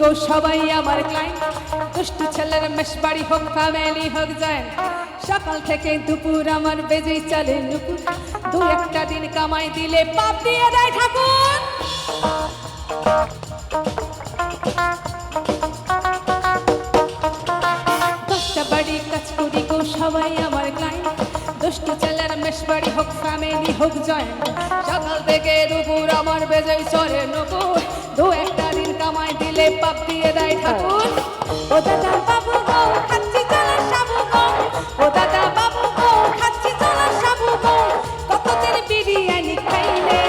গো, সবাই আমার ক্লাইন্ট দুষ্টু ছেলের মেশ বাড়ি হোক ফ্যামিলি হোক যায়। সকাল থেকে দুপুর আমার বেজেই চলে নুপুর। দু একটা দিন কামাই দিলে পাপ দিয়ে দেয় ঠাকুর। দশটা বাড়ি কাজ করি গো, সবাই আমার ক্লাইন্ট দুষ্টু ছেলের মেশ বাড়ি হোক ফ্যামিলি হোক জয় সকাল থেকে দুপুর আমার বেজে চলে নুপুর। পাপ দিয়ে দেয় ঠাকুর। ও দাদা বাবু গো, খাচ্ছি চলার সাবু গো। ও দাদা বাবু গো, খাচ্ছি চলার সাবু গো। কতদিন বিরিয়ানি খাইলে?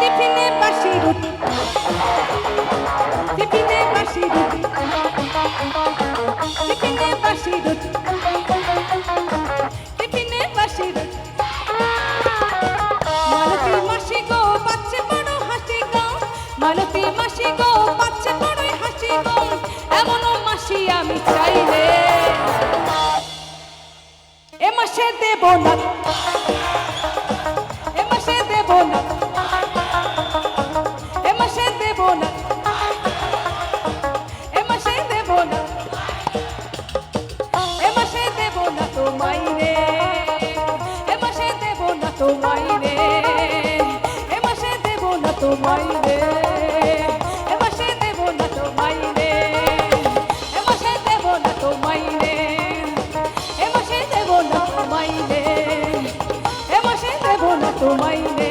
টিফিনে বাসি রুটি। টিফিনে বাসি রুটি। টিফিনে বাসি রুটি। গো পাচ্ছে বড় হাসি গো এমন মাসি আমি চাই রে। এ মাসে দেব না। এ মাসে দেব না। এ মাসে দেব না। এ মাসে দেব না। এ মাসে দেব না তোমায় রে। এ মাসে দেব না তোমায় রে। এ মাসে দেব না তোমায় রে। তোমায়